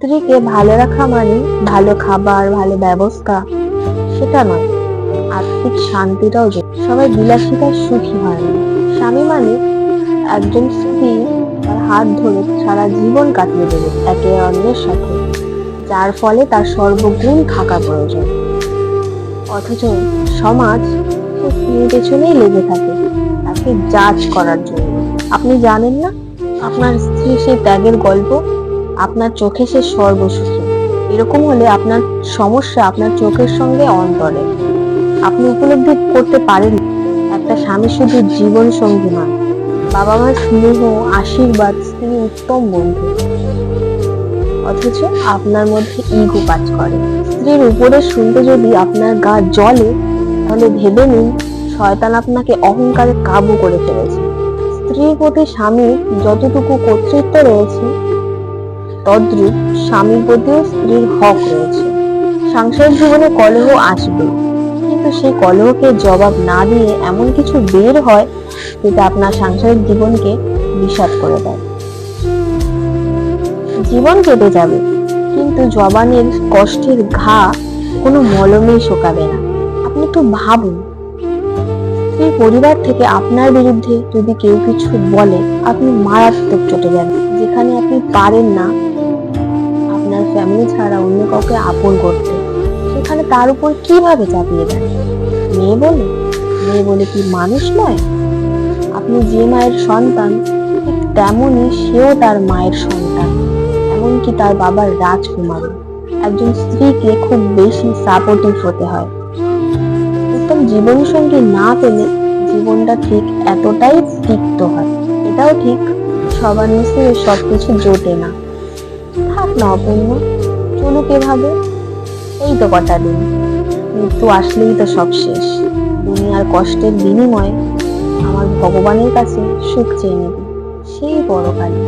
স্ত্রীকে ভালো রাখা মানে ভালো খাবার, ভালো ব্যবস্থা, সেটা নয়। আর্থিক শান্তিটাও যে সবাই বিলাসিতায় সুখী হয় না। স্বামী মানে একজন স্ত্রী তার হাত ধরে সারা জীবন কাটিয়ে দেবে একে অন্যের সাথে। যার ফলে তার সর্বগুণ থাকা প্রয়োজন। অথচ সমাজ স্ত্রীর পেছনেই লেগে থাকে। তাকে জাজ করার জন্য। আপনি জানেন না? আপনার স্ত্রী সেই ত্যাগের গল্প? আপনার চোখে সে সর্বসুখী। এরকম হলে আপনার সমস্যা আপনার চোখের সঙ্গে অন্তরে। আপনি উপলব্ধি করতে পারেন একটা স্বামী শুধু জীবন সঙ্গী নয়। বাবা মার স্নেহ, আশীর্বাদ স্ত্রী উত্তম বন্ধু। অথচ আপনার মধ্যে ইগো কাজ করে। স্ত্রীর উপরে শুনতে যদি আপনার গা জ্বলে, তাহলে ভেবে নিন শয়তান আপনাকে অহংকারে কাবু করে ফেলেছে। স্ত্রীর প্রতি স্বামীর যতটুকু কর্তৃত্ব রয়েছে তদ্রূপ স্বামীর প্রতিও স্ত্রীর হক রয়েছে। সাংসারিক জীবনে কলহ আসবে, কিন্তু সেই কলহকে জবাব না দিয়ে এমন কিছু বের হয় যেটা আপনার সাংসারিক জীবনকে বিষাদ করে দেয়। জীবন কেটে যাবে, কিন্তু জবানের কষ্টের ঘা কোনো মলমেই শোকাবে না। আপনি একটু ভাবুন সেই পরিবার থেকে আপনার বিরুদ্ধে যদি কেউ কিছু বলে, আপনি মারাত্মক চটে যান, যেখানে আপনি পারেন না ফ্যামিলি ছাড়া অন্য কাউকে আপন করতে, সেখানে তার উপর কীভাবে চাপিয়ে দেন মেয়ে বলে মেয়ে বলে কি মানুষ নয়? আপনি যে মায়ের সন্তান তেমনই সেও তার মায়ের সন্তান। এমনকি তার বাবার রাজকুমারী। একজন স্ত্রীকে খুব বেশি সাপোর্টিভ হতে হয়। উত্তম জীবনসঙ্গী না পেলে জীবনটা ঠিক এতটাই তিক্ত হয়। এটাও ঠিক, সবার নসিবে সবকিছু জোটে না। অপূর্ণ চলুক এভাবে এই তো কটা দিন। মৃত্যু আসলেই তো সব শেষ। দুনিয়ার কষ্টের বিনিময়ে আমার ভগবানের কাছে সুখ চেয়ে নেব। সেই বড় কালী